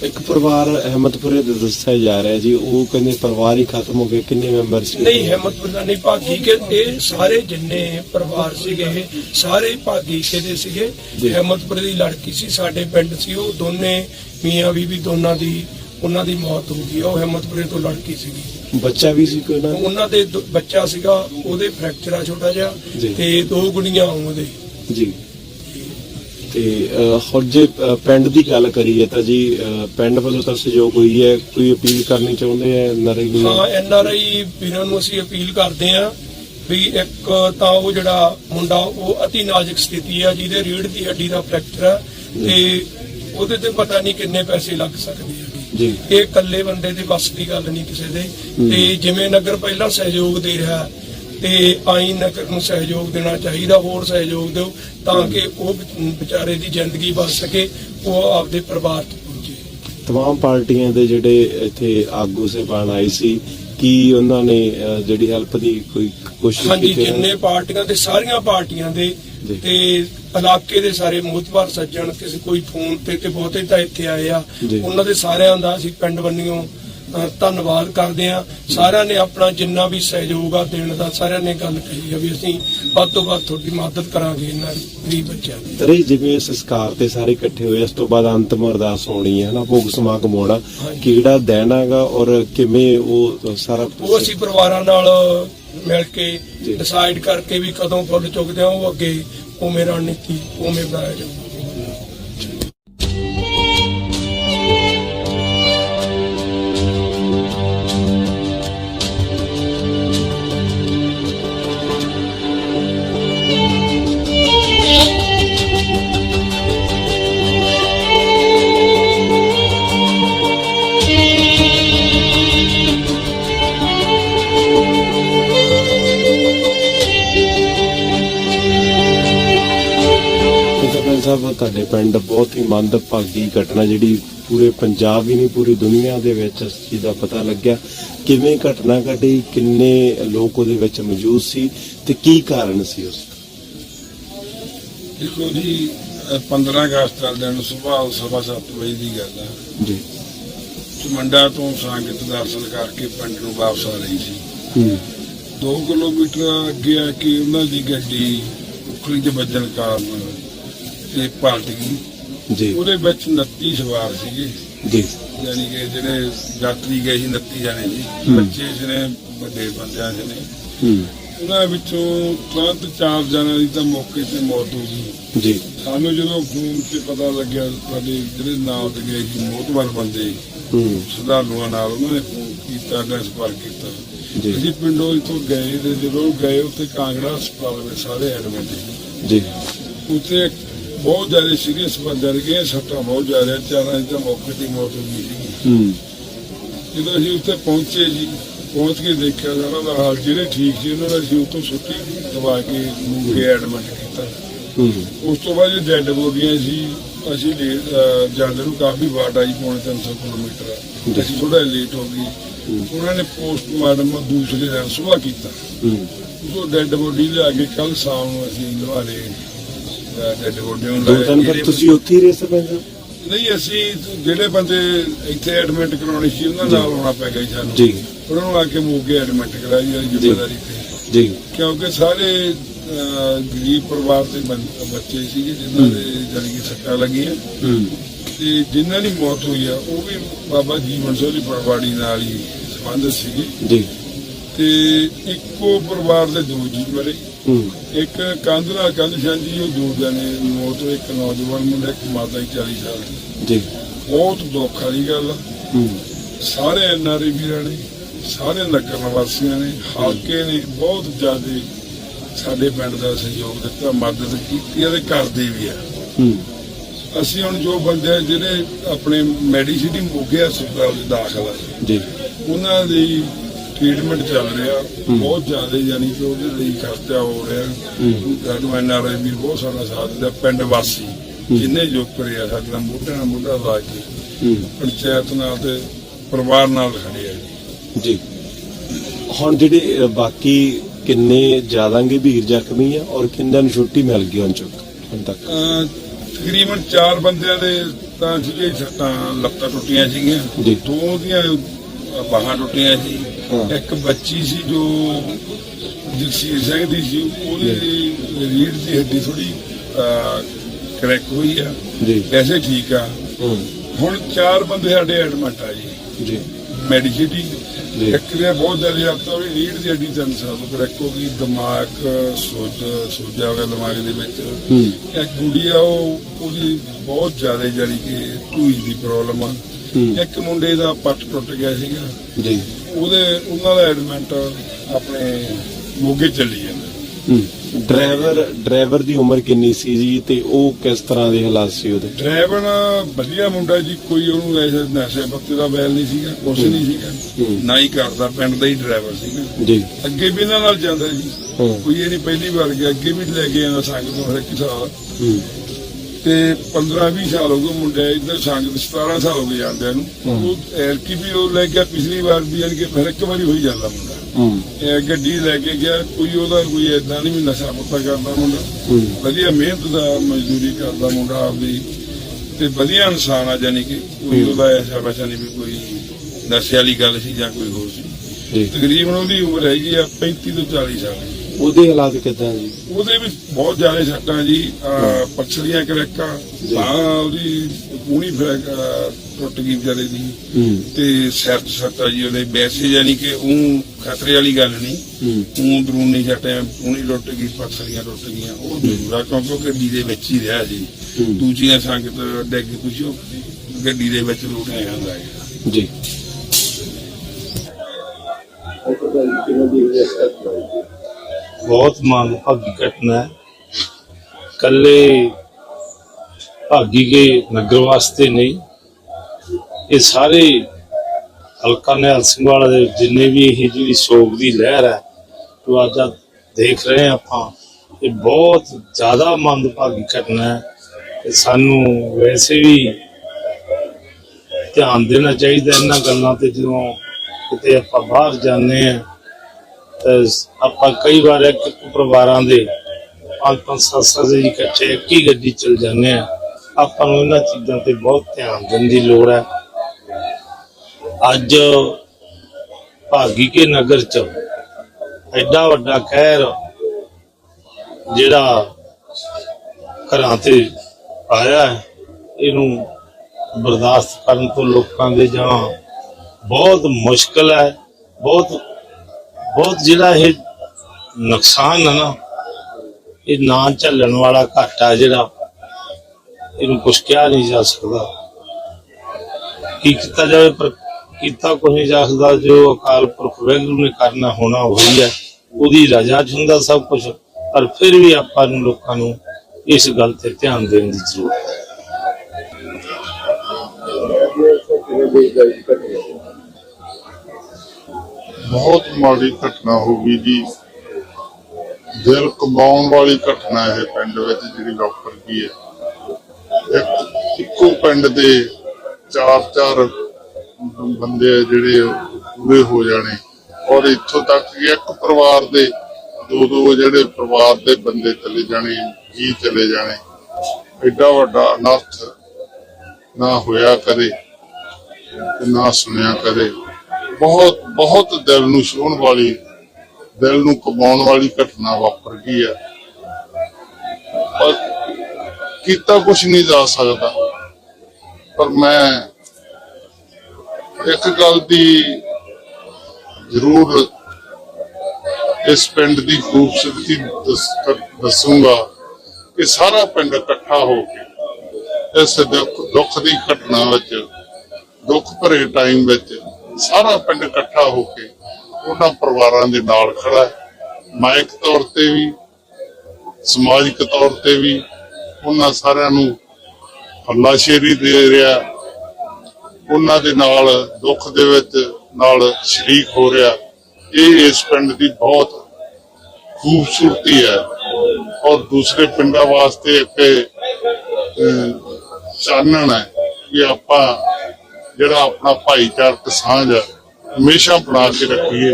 ਇੱਕ ਪਰਿਵਾਰ ਅਹਿਮਦਪੁਰੇ ਦੇ ਦੱਸਿਆ ਜਾ ਰਿਹਾ ਜੀ ਉਹ ਕਹਿੰਦੇ ਪਰਿਵਾਰ ਹੀ ਖਤਮ ਹੋ ਗਏ ਕਿੰਨੇ ਮੈਂਬਰ ਸੀ ਨਹੀਂ ਹਿੰਮਤਪੁਰ ਦਾ ਨਹੀਂ ਭਾਗੀ ਕੇ ਇਹ ਸਾਰੇ ਜਿੰਨੇ ਪਰਿਵਾਰ ਸੀਗੇ ਸਾਰੇ ਭਾਗੀ ਕੇ ਦੇ ਸੀਗੇ? ਜੀ। ਹਿੰਮਤਪੁਰ ਦੀ ਲੜਕੀ ਸੀ ਸਾਡੇ ਪਿੰਡ ਸੀ ਉਹ ਦੋਨੇ ਮੀਆਂ ਬੀਬੀ ਦੋਨਾਂ ਦੀ ਉਹਨਾਂ ਦੀ ਮੌਤ ਹੋ ਗਈ ਉਹ ਹਿੰਮਤਪੁਰੇ ਤੋਂ ਲੜਕੀ ਸੀਗੀ। ਬੱਚਾ ਵੀ ਸੀ ਕੋਈ ਨਾ ਉਹਨਾਂ ਦੇ ਬੱਚਾ ਸੀਗਾ ਉਹਦੇ ਫ੍ਰੈਕਚਰ ਆ ਛੋਟਾ ਜਿਹਾ। ਤੇ ਦੋ ਗੁੜੀਆਂ ਉਹਦੇ। ਜੀ। ਤੇ ਹੁਣ ਜੇ ਪਿੰਡ ਦੀ ਗੱਲ ਕਰੀਏ ਤਾਂ ਜੀ ਪਿੰਡ ਵੱਲੋਂ ਤਾਂ ਸਹਿਯੋਗ ਹੋਈ ਹੈ। ਕੋਈ ਅਪੀਲ ਕਰਨੀ ਚਾਹੁੰਦੇ ਆ ਨਰੇਗਾ ਹਾਂ ਐਨ ਆਰ ਆਈ ਵੀਰਾਂ ਨੂੰ ਅਸੀਂ ਅਪੀਲ ਕਰਦੇ ਆ ਵੀ ਇੱਕ ਤਾਂ ਉਹ ਜਿਹੜਾ ਮੁੰਡਾ ਉਹ ਅਤੀ ਨਾਜ਼ੁਕ ਸਥਿਤੀ ਆ ਜਿਹਦੇ ਰੀੜ ਦੀ ਹੱਡੀ ਦਾ ਫ੍ਰੈਕਚਰ ਆ ਤੇ ਉਹਦੇ ਤੇ ਪਤਾ ਨਹੀਂ ਕਿੰਨੇ ਪੈਸੇ ਲੱਗ ਸਕਦੇ ਆ ਜੀ। ਇਹ ਇਕੱਲੇ ਬੰਦੇ ਦੇ ਵੱਸ ਦੀ ਗੱਲ ਨਹੀਂ ਕਿਸੇ ਦੇ। ਤੇ ਜਿਵੇਂ ਨਗਰ ਪਹਿਲਾਂ ਸਹਿਯੋਗ ਦੇ ਰਿਹਾ ਤੇ ਆਈ ਨਗਰ ਨੂੰ ਸਹਿਯੋਗ ਦੇਣਾ ਚਾਹੀਦਾ ਹੋਰ ਸਹਿਯੋਗ ਦਿਓ ਤਾਂ ਕਿ ਉਹ ਵਿਚਾਰੇ ਦੀ ਜ਼ਿੰਦਗੀ ਬਚ ਸਕੇ ਉਹ ਆਪਦੇ ਪਰਿਵਾਰ ਤੱਕ ਪਹੁੰਚੇ ਤਮਾਮ ਪਾਰਟੀਆਂ ਦੇ ਜਿਹੜੇ ਇੱਥੇ ਆਗੂ ਸਹਿਬਾਨ ਆਏ ਸੀ ਕੀ ਉਹਨਾਂ ਨੇ ਅਹ, ਜਿਹੜੀ ਹੈਲਪ ਦੀ ਕੋਈ ਕੋਸ਼ਿਸ਼ ਹਾਂਜੀ ਕੀਤੀ ਜਿੰਨੇ ਪਾਰਟੀਆਂ ਤੇ ਸਾਰੀਆਂ ਪਾਰਟੀਆਂ ਦੇ ਜੀ। ਤੇ ਇਲਾਕੇ ਦੇ ਸਾਰੇ ਮੋਤਬਰ ਸੱਜਣ ਕਿਸੇ ਕੋਈ ਫੋਨ ਤੇ ਤੇ ਬਹੁਤੇ ਤਾਂ ਇੱਥੇ ਆਏ ਆ ਜੀ। ਉਹਨਾਂ ਦੇ ਸਾਰਿਆਂ ਦਾ ਅਸੀਂ ਪਿੰਡ ਬੰਨਿਓ ਧੰਨਵਾਦ ਕਰਦੇ ਆ ਸਾਰਿਆਂ ਨੇ ਆਪਣਾ ਜਿੰਨਾ ਵੀ ਸਹਿਯੋਗ ਆ ਦੇਣ ਦਾ ਸਾਰਿਆਂ ਨੇ ਗੱਲ ਕਹੀ ਆ ਵੀ ਅਸੀਂ ਵੱਧ ਤੋਂ ਵੱਧ ਤੁਹਾਡੀ ਮਦਦ ਕਰਾਂਗੇ ਇਹਨਾਂ ਗਰੀਬ ਬੱਚਿਆਂ ਦੀ ਤਰੇ ਜਿਵੇਂ ਸੰਸਕਾਰ ਤੇ ਸਾਰੇ ਇਕੱਠੇ ਹੋਏ ਇਸ ਤੋਂ ਬਾਅਦ ਅੰਤਮ ਅਰਦਾਸ ਹੋਣੀ ਹੈ ਨਾ ਭੋਗ ਸਮਾਗਮ ਹੋਣਾ। ਕਿਹੜਾ ਦਿਨ ਹੈਗਾ ਔਰ ਕਿਵੇਂ ਉਹ ਸਾਰਾ ਉਹ ਅਸੀਂ ਪਰਿਵਾਰਾਂ ਨਾਲ ਮਿਲ ਕੇ। ਡਿਸਾਈਡ ਕਰਕੇ ਵੀ ਕਦੋਂ ਫੁੱਲ ਚੁੱਕਦੇ ਆ ਉਹ ਅੱਗੇ ਉਵੇਂ ਰਣਨੀਤੀ ਉਵੇਂ ਬਣਾਇਆ ਜਾਊਗਾ ਪਿੰਡ ਬਹੁਤ ਹੀ ਮੰਦਭਾਗੀ ਘਟਨਾ ਜਿਹੜੀ ਪੂਰੇ ਪੰਜਾਬ ਹੀ ਨਹੀਂ ਪੂਰੀ ਦੁਨੀਆ ਦੇ ਵਿੱਚ ਇਸ ਚੀਜ਼ ਦਾ ਪਤਾ ਲੱਗਿਆ। ਕਿਵੇਂ ਘਟਨਾ ਘਟੀ ਕਿੰਨੇ ਲੋਕ ਉਹਦੇ ਵਿੱਚ ਮੌਜੂਦ ਸੀ ਤੇ ਕੀ ਕਾਰਨ ਸੀ ਉਸ ਦੇਖੋ ਜੀ ਅਹ 15 ਅਗਸਤ ਦਾ ਦਿਨ ਸਵੇਰ ਸਵਾ ਸੱਤ ਵਜੇ ਦੀ ਗੱਲ ਆ। ਜੀ। ਚਮੰਡਾ ਤੋਂ ਸੰਗਤ ਦਰਸ਼ਨ ਕਰਕੇ ਪਿੰਡ ਨੂੰ ਵਾਪਸ ਆ ਰਹੀ ਸੀ। ਹੂੰ। 2 ਕਿਲੋਮੀਟਰ ਅੱਗੇ ਆ ਕੇ ਉਹਨਾਂ ਦੀ ਗੱਡੀ ਉਖਲੀ ਦੇ ਵੱਜਣ ਕਾਰਨ ਤੇ ਪਲਟ ਗਈ। ਜੀ। ਉਹਦੇ ਵਿੱਚ 29 ਸਵਾਰ ਸੀਗੇ। ਜੀ। ਯਾਨੀ ਕਿ ਜਿਹੜੇ ਯਾਤਰੀ ਗਏ ਸੀ 29 ਜਾਣੇ ਜੀ। ਬੱਚੇ ਜਿਹਨੇ ਵੱਡੇ ਬੰਦਿਆਂ ਦੇ ਨੇ ਹੂੰ। ਉਹਨਾਂ ਵਿੱਚੋਂ ਤੁਰੰਤ ਚਾਰ ਜਣਿਆਂ ਦੀ ਤਾਂ ਮੌਕੇ ਤੇ ਮੌਤ ਹੋ ਗਈ। ਜੀ। ਸਾਨੂੰ ਜਦੋਂ ਫੋਨ ਤੇ ਪਤਾ ਲੱਗਿਆ ਸਾਡੇ ਜਿਹੜੇ ਨਾਲ ਦੇ ਗਏ ਸੀ ਮੋਤਬਰ ਬੰਦੇ ਹੂੰ। ਸ਼ਰਧਾਲੂਆਂ ਨਾਲ ਉਹਨਾਂ ਨੇ ਫੋਨ ਕੀਤਾ ਦਾ ਸੰਪਰਕ ਕੀਤਾ। ਜੀ। ਪਿੰਡੋਂ ਇੱਥੋਂ ਗਏ ਤੇ ਜਦੋਂ ਗਏ ਉੱਥੇ ਕਾਂਗੜਾ ਹਸਪਤਾਲ ਵਿੱਚ ਸਾਰੇ ਐਡਮਿਟ ਜੀ। ਉੱਥੇ ਬਹੁਤ ਜ਼ਿਆਦਾ ਸੀਰੀਅਸ ਬੰਦੇ ਰਗੇ ਸੱਟਾਂ ਬਹੁਤ ਜ਼ਿਆਦਾ ਚਾਰਾਂ ਦੀ ਮੌਕੇ ਤੇ ਮੌਤ ਹੋ ਗਈ ਸੀ। ਹੂੰ। ਜਦੋਂ ਅਸੀਂ ਉੱਥੇ ਪਹੁੰਚੇ ਜੀ ਪਹੁੰਚ ਕੇ ਦੇਖਿਆ ਉਹਨਾਂ ਦਾ ਹਾਲ ਜਿਹੜੇ ਠੀਕ ਸੀ ਉਹਨਾਂ ਦਾ ਅਸੀਂ ਉੱਥੋਂ ਛੁੱਟੀ ਦਵਾ ਕੇ ਮੁੰਗੇ ਐਡਮਿਟ ਕੀਤਾ। ਹੂੰ। ਉਸ ਤੋਂ ਬਾਅਦ ਜੇ ਡੈੱਡ ਬੋਡੀਆਂ ਸੀ ਅਸੀਂ ਜਾਂਦੇ ਨੂੰ ਕਾਫੀ ਵਾਟ ਆਈ ਪੌਣੇ 300 ਕਿਲੋਮੀਟਰ। ਅਸੀਂ ਥੋੜਾ ਲੇਟ ਹੋ ਗਏ। ਉਹਨਾਂ ਨੇ ਪੋਸਟਮਾਰਟਮ ਦੂਸਰੇ ਦਿਨ ਸੁਬਾਹ ਕੀਤਾ। ਹੂੰ। ਉਹ ਡੈੱਡ ਬੋਡੀ ਲਿਆ ਕੇ ਕੱਲ ਸ਼ਾਮ ਨੂੰ ਅਸੀਂ ਲਵਾਰੇ ਡੈੱਡ ਦੋ। ਦਿਨ ਫਿਰ ਤੁਸੀਂ ਉੱਥੇ ਹੀ ਰਹੇ ਸਰਪੰਚ ਸਾਹਿਬ ਨਹੀਂ ਅਸੀਂ ਜਿਹੜੇ ਬੰਦੇ ਇੱਥੇ ਐਡਮਿਟ ਕਰਾਉਣੇ ਸੀ ਉਹਨਾਂ ਨਾਲ ਆਉਣਾ ਪੈ ਗਿਆ ਜੀ ਸਾਨੂੰ। ਜੀ। ਉਹਨਾਂ ਨੂੰ ਆ ਕੇ ਮੋਗੇ ਐਡਮਿਟ ਕਰਾਈ ਜਾਈ ਜ਼ਿੰਮੇਵਾਰੀ ਤੇ। ਜੀ। ਕਿਉਂਕਿ ਸਾਰੇ ਅਹ, ਗਰੀਬ ਪਰਿਵਾਰ ਦੇ ਬੰ- ਬੱਚੇ ਸੀਗੇ ਜਿਨ੍ਹਾਂ ਦੇ ਜਾਨੀ ਕਿ ਸੱਟਾਂ ਲੱਗੀਆਂ। ਹੂੰ। ਤੇ ਜਿਨ੍ਹਾਂ ਦੀ ਮੌਤ ਹੋਈ ਆ ਉਹ ਵੀ ਬਾਬਾ ਜੀਵਨ ਸਿੰਘ ਦੀ ਪਰਵਾੜੀ ਨਾਲ ਹੀ ਸੰਬੰਧਿਤ ਸੀਗੇ। ਜੀ। ਤੇ ਇੱਕੋ ਪਰਿਵਾਰ ਦੇ ਦੋ ਜੀ ਮਰੇ। ਇੱਕ ਕੰਧ ਨਾਲ ਕੰਧ ਸਾਂਝੀ ਉਹ ਦੋ ਜਣੇ ਮੌਤ ਇੱਕ ਨੌਜਵਾਨ ਮੁੰਡਾ ਇੱਕ ਮਾਤਾ ਦੀ 40 ਸਾਲ ਦੀ। ਜੀ। ਬਹੁਤ ਦੁੱਖ ਵਾਲੀ ਗੱਲ ਆ। ਹੂੰ। ਸਾਰੇ ਐਨਆਰਏ ਵੀਰਾਂ ਨੇ ਸਾਰੇ ਨਗਰ ਨਿਵਾਸੀਆਂ ਨੇ ਹਲਕੇ ਨੇ ਬਹੁਤ ਜ਼ਿਆਦਾ ਸਾਡੇ ਪਿੰਡ ਦਾ ਸਹਿਯੋਗ ਦਿੱਤਾ ਮਦਦ ਕੀਤੀ ਅਤੇ ਕਰਦੇ ਵੀ ਆ। ਹੂੰ। ਅਸੀਂ ਹੁਣ ਜੋ ਬੰਦੇ ਜਿਹੜੇ ਆਪਣੇ ਮੈਡੀਸਿਟੀ ਮੋਗੇ ਹਸਪਤਾਲ ਦੇ ਦਾਖਲ ਆ ਜੀ। ਉਹਨਾਂ ਦੀ ਟ੍ਰੀਟਮੈਂਟ ਚੱਲ ਰਿਹਾ। ਬਹੁਤ ਜ਼ਿਆਦਾ ਯਾਨੀ ਕਿ ਉਹਦੇ ਲਈ ਖਰਚਾ ਹੋ ਰਿਹਾ। ਸਾਨੂੰ ਐਨਆਰਆਈ ਵੀ ਬਹੁਤ ਸਾਡਾ ਸਾਥ ਦਿੰਦਾ ਪਿੰਡ ਵਾਸੀ ਜਿੰਨੇ ਜੋ ਕਰਿਆ ਸਾਡੇ ਮੋਢੇ ਨਾਲ ਮੋਢਾ ਲਾ ਕੇ ਪੰਚਾਇਤ ਨਾਲ ਤੇ ਪਰਿਵਾਰ ਨਾਲ ਖੜੇ ਆ। ਜੀ। ਹੁਣ ਜਿਹੜੇ ਬਾਕੀ ਕਿੰਨੇ ਜ਼ਿਆਦਾ ਗੰਭੀਰ ਜ਼ਖਮੀ ਆ ਔਰ ਕਿੰਨਾਂ ਨੂੰ ਛੁੱਟੀ ਮਿਲ ਗਈ ਹੁਣ ਚੁੱਕ ਹੁਣ ਤੱਕ? ਤਕਰੀਬਨ 4 ਬੰਦਿਆਂ ਦੇ ਤਾਂ ਸੀਗੇ ਸੱਟਾਂ ਲੱਤਾਂ ਟੁੱਟੀਆਂ ਸੀਗੀਆਂ। ਦੋ ਦੀਆਂ ਬਾਹਾਂ ਟੁੱਟੀਆਂ ਸੀ। ਇੱਕ ਬੱਚੀ ਸੀ ਜੋ ਜਗਸੀਰ ਸਿੰਘ ਦੀ ਸੀ। ਉਹਦੀ ਰੀੜ ਦੀ ਹੱਡੀ ਥੋੜੀ ਕਰੈਕ ਹੋਈ ਆ। ਜੀ। ਵੈਸੇ ਠੀਕ ਆ। ਹੁਣ ਚਾਰ ਬੰਦੇ ਸਾਡੇ ਐਡਮਿਟ ਆ ਜੀ। ਜੀ। ਮੈਡੀਸਿਟੀ। ਇੱਕ ਦੇ ਬਹੁਤ ਜ਼ਿਆਦਾ ਹਫਤਾ ਵੀ ਰੀੜ ਦੀ ਹੱਡੀ ਤੋਂ ਕਰੈਕ ਹੋ ਗਈ। ਦਿਮਾਗ ਸੋਜ ਸੋਜਾ ਹੋ ਗਿਆ ਦਿਮਾਗ ਦੇ ਵਿੱਚ। ਇੱਕ ਗੁੜੀਆ ਉਹ ਉਹਦੀ ਬਹੁਤ ਜ਼ਿਆਦਾ ਜਾਨੀ ਕਿ ਢੂਈ ਦੀ ਪ੍ਰੋਬਲਮ ਆ। ਇੱਕ ਮੁੰਡੇ ਦਾ ਪੱਟ ਟੁੱਟ ਗਿਆ ਸੀਗਾ। ਜੀ। ਉਹਦੇ ਉਹਨਾਂ ਦਾ ਐਡਮਿਟ ਆਪਣੇ ਮੋਗੇ ਚੱਲੀ ਜਾਂਦਾ। ਹੂੰ। ਡਰਾਈਵਰ ਡਰਾਈਵਰ ਦੀ ਉਮਰ ਕਿੰਨੀ ਸੀ ਜੀ ਤੇ ਉਹ ਕਿਸ ਤਰ੍ਹਾਂ ਦੇ ਹਾਲਾਤ ਸੀ ਉਹਦੇ? ਡਰਾਈਵਰ ਵਧੀਆ ਮੁੰਡਾ ਜੀ ਕੋਈ ਉਹਨੂੰ ਐਸੇ ਨਸ਼ੇ ਪੱਤੇ ਦਾ ਬੈਲ ਨਹੀਂ ਸੀਗਾ ਕੁਛ ਨਹੀਂ ਸੀਗਾ। ਨਾ ਹੀ ਕਰਦਾ ਪਿੰਡ ਦਾ ਹੀ ਡਰਾਈਵਰ ਸੀਗਾ। ਜੀ। ਅੱਗੇ ਵੀ ਇਹਨਾਂ ਨਾਲ ਜਾਂਦਾ ਜੀ। ਕੋਈ ਇਹ ਨਹੀਂ ਪਹਿਲੀ ਵਾਰ ਗਿਆ ਅੱਗੇ ਵੀ ਲੈ ਕੇ ਆਉਂਦਾ ਸੰਗਤ ਨੂੰ ਹਰ ਇੱਕ ਸਾਲ। ਹੂੰ। ਤੇ 15 20 ਸਾਲ ਹੋ ਗਏ ਮੁੰਡੇ ਇੱਧਰ ਸੰਗਤ 17 ਸਾਲ ਹੋ ਗਏ ਜਾਂਦਿਆਂ ਨੂੰ। ਉਹ ਐਰਕੀ ਵੀ ਉਹ ਲੈ ਗਿਆ ਪਿਛਲੀ ਵਾਰ ਵੀ ਯਾਨੀ ਕਿ ਫਿਰ ਇੱਕ ਵਾਰੀ ਹੋਈ ਜਾਂਦਾ ਮੁੰਡਾ। ਹੂੰ। ਇਹ ਗੱਡੀ ਲੈ ਕੇ ਗਿਆ ਕੋਈ ਉਹਦਾ ਕੋਈ ਏਦਾਂ ਨਹੀਂ ਵੀ ਨਸ਼ਾ ਪੱਤਾ ਕਰਦਾ ਮੁੰਡਾ। ਵਧੀਆ ਮਿਹਨਤ ਦਾ ਮਜ਼ਦੂਰੀ ਕਰਦਾ ਮੁੰਡਾ ਆਪਦੀ। ਤੇ ਵਧੀਆ ਇਨਸਾਨ ਆ ਜਾਨੀ ਕਿ ਕੋਈ ਉਹਦਾ ਐਸਾ ਵੈਸਾ ਨਹੀਂ ਵੀ ਕੋਈ ਨਸ਼ੇ ਵਾਲੀ ਗੱਲ ਸੀ ਜਾਂ ਕੋਈ ਹੋਰ ਸੀ। ਤਕਰੀਬਨ ਉਹਦੀ ਉਮਰ ਹੈਗੀ ਆ 35 ਤੋਂ 40 ਸਾਲ। ਉਹਦੇ ਹਾਲਾਤ ਕਿਦਾਂ ਜੀ? ਉਹਦੇ ਵੀ ਬਹੁਤ ਜ਼ਿਆਦਾ ਸੱਟਾਂ ਜੀ ਅਹ ਪਛਲੀਆਂ ਕਰੈਕਾਂ ਬਾਹ ਉਹਦੀ ਪੂਣੀ ਫਿਰ ਟੁੱਟ ਗਈ ਵਿਚਾਰੇ ਦੀ। ਹੂੰ। ਤੇ ਸਿਰ 'ਚ ਸੱਟਾ ਜੀ ਉਹਦੇ ਵੈਸੇ ਯਾਨੀ ਕਿ ਉਹ ਖਤਰੇ ਵਾਲੀ ਗੱਲ ਨਹੀਂ। ਹੂੰ। ਉਹ ਦਰੂਨੀ ਸੱਟੇ ਪੂਣੀ ਟੁੱਟ ਗਈ ਪਛਲੀਆਂ ਟੁੱਟ ਗਈਆਂ ਉਹ ਜ਼ਰੂਰ ਕਿਉਂਕਿ ਉਹ ਗੱਡੀ ਦੇ ਵਿੱਚ ਹੀ ਰਿਹਾ ਜੀ। ਹੂੰ। ਦੂਜੀਆਂ ਸੰਗਤ ਡੈਗ ਉਹ ਗੱਡੀ ਦੇ ਵਿੱਚ ਲੁੱਟਿਆ ਜਾਂਦਾ ਹੈ। ਜੀ। ਬਹੁਤ ਮੰਦਭਾਗੀ ਘਟਨਾ ਹੈ। ਕੱਲੇ ਭਾਗੀ ਗਏ ਨਗਰ ਵਾਸਤੇ ਨਹੀਂ, ਇਹ ਸਾਰੇ ਹਲਕਾ ਨਿਹਾਲ ਸਿੰਘ ਵਾਲਾ ਦੇ ਜਿੰਨੇ ਵੀ ਇਹ ਜਿਹੜੀ ਸੋਗ ਦੀ ਲਹਿਰ ਹੈ, ਜੋ ਅੱਜ ਆ ਦੇਖ ਰਹੇ ਹਾਂ ਆਪਾਂ, ਇਹ ਬਹੁਤ ਜ਼ਿਆਦਾ ਮੰਦਭਾਗੀ ਘਟਨਾ ਹੈ। ਤੇ ਸਾਨੂੰ ਵੈਸੇ ਵੀ ਧਿਆਨ ਦੇਣਾ ਚਾਹੀਦਾ ਇਹਨਾਂ ਗੱਲਾਂ ਤੇ ਜਦੋਂ ਕਿਤੇ ਆਪਾਂ ਬਾਹਰ ਜਾਂਦੇ ਆ ਆਪਾਂ ਕਈ ਵਾਰ ਇੱਕ ਪਰਿਵਾਰਾਂ ਦੇ ਪੰਜ ਪੰਜ ਸੱਤ ਸੱਤ ਜੀ ਇਕੱਠੇ ਇੱਕ ਹੀ ਗੱਡੀ ਚਲ ਜਾਂਦੇ ਆ। ਆਪਾਂ ਨੂੰ ਇਹਨਾਂ ਚੀਜ਼ਾਂ ਤੇ ਬਹੁਤ ਧਿਆਨ ਦੇਣ ਦੀ ਲੋੜ ਹੈ। ਅੱਜ ਭਾਗੀ ਕੇ ਨਗਰ ਚ ਐਡਾ ਵੱਡਾ ਕਹਿਰ ਜਿਹੜਾ ਘਰਾਂ ਤੇ ਆਇਆ ਹੈ, ਇਹਨੂੰ ਬਰਦਾਸ਼ਤ ਕਰਨ ਤੋਂ ਲੋਕਾਂ ਦੇ ਜਾਂ ਬਹੁਤ ਮੁਸ਼ਕਲ ਹੈ ਬਹੁਤ ਬਹੁਤ ਜਿਹੜਾ ਇਹ ਨੁਕਸਾਨ ਹੈ ਨਾ, ਇਹ ਨਾ ਝੱਲਣ ਵਾਲਾ ਘਾਟਾ ਜਿਹੜਾ, ਇਹਨੂੰ ਕੁਛ ਕਿਹਾ ਨਹੀਂ ਜਾ ਸਕਦਾ। ਕੀ ਕੀਤਾ ਜਾਵੇ ਪਰ ਕੀਤਾ ਕੁਛ ਨਹੀਂ ਜਾ ਸਕਦਾ, ਜੋ ਅਕਾਲ ਪੁਰਖ ਵਾਹਿਗੁਰੂ ਨੇ ਕਰਨਾ ਹੋਣਾ ਹੋਈ ਹੈ। ਉਹਦੀ ਰਜਾ ਹੁੰਦਾ ਸਭ ਕੁਝ ਪਰ ਫਿਰ ਵੀ ਆਪਾਂ ਨੂੰ ਲੋਕਾਂ ਨੂੰ ਇਸ ਗੱਲ ਤੇ ਧਿਆਨ ਦੇਣ ਦੀ ਜ਼ਰੂਰਤ ਹੈ। ਬਹੁਤ ਮਾੜੀ ਘਟਨਾ ਹੋ ਗਈ ਜੀ। ਦਿਲ ਕਮਾਉਣ ਵਾਲੀ ਘਟਨਾ ਇਹ ਪਿੰਡ ਵਿੱਚ ਜਿਹੜੀ ਵਾਪਰ ਗਈ ਹੈ। ਇੱਕੋ ਪਿੰਡ ਦੇ ਚਾਰ ਚਾਰ ਬੰਦੇ ਜਿਹੜੇ ਪੂਰੇ ਹੋ ਜਾਣੇ। ਔਰ ਇੱਥੋਂ ਤੱਕ ਕਿ ਇੱਕ ਪਰਿਵਾਰ ਦੇ ਦੋ ਦੋ ਜਿਹੜੇ ਪਰਿਵਾਰ ਦੇ ਬੰਦੇ ਚਲੇ ਜਾਣੇ, ਜੀ ਚਲੇ ਜਾਣੇ। ਐਡਾ ਵੱਡਾ ਅਨਰਥ ਨਾ ਹੋਇਆ ਕਦੇ ਨਾ ਸੁਣਿਆ ਕਦੇ ਬਹੁਤ ਬਹੁਤ ਦਿਲ ਨੂੰ ਛੂਹਣ ਵਾਲੀ, ਦਿਲ ਨੂੰ ਕਮਾਉਣ ਵਾਲੀ ਘਟਨਾ ਵਾਪਰ ਗਈ ਹੈ। ਪਰ ਕੀਤਾ ਕੁਝ ਨਹੀਂ ਜਾ ਸਕਦਾ। ਪਰ ਮੈਂ ਇੱਕ ਗੱਲ ਦੀ ਜ਼ਰੂਰ ਇਸ ਪਿੰਡ ਦੀ ਖੂਬਸੂਰਤੀ ਦੱਸ- ਦੱਸੂਗਾ ਕਿ ਸਾਰਾ ਪਿੰਡ ਇਕੱਠਾ ਹੋ ਕੇ ਇਸ ਦੁੱਖ ਦੁੱਖ ਦੀ ਘਟਨਾ ਵਿੱਚ, ਦੁੱਖ ਭਰੇ ਟਾਈਮ ਵਿੱਚ ਸਾਰਾ ਪਿੰਡ ਇਕੱਠਾ ਹੋ ਕੇ ਉਹਨਾਂ ਪਰਿਵਾਰਾਂ ਦੇ ਨਾਲ ਖੜਾ ਹੈ। ਮਾਇਕ ਤੌਰ ਤੇ ਵੀ, ਸਮਾਜਿਕ ਤੌਰ ਤੇ ਵੀ ਉਹਨਾਂ ਸਾਰਿਆਂ ਨੂੰ ਹੱਲਾਸ਼ੇਰੀ ਦੇ ਰਿਹਾ। ਉਹਨਾਂ ਦੇ ਨਾਲ ਦੁੱਖ ਦੇ ਵਿੱਚ ਨਾਲ ਸ਼ਰੀਕ ਹੋ ਰਿਹਾ। ਇਹ ਇਸ ਪਿੰਡ ਦੀ ਬਹੁਤ ਖੂਬਸੂਰਤੀ ਹੈ। ਔਰ ਦੂਸਰੇ ਪਿੰਡਾਂ ਵਾਸਤੇ ਇੱਕ ਚਾਨਣ ਹੈ ਕਿ ਆਪਾਂ ਜਿਹੜਾ ਆਪਣਾ ਭਾਈਚਾਰਕ ਸਾਂਝ ਹਮੇਸ਼ਾ ਬਣਾ ਕੇ ਰੱਖੀਏ।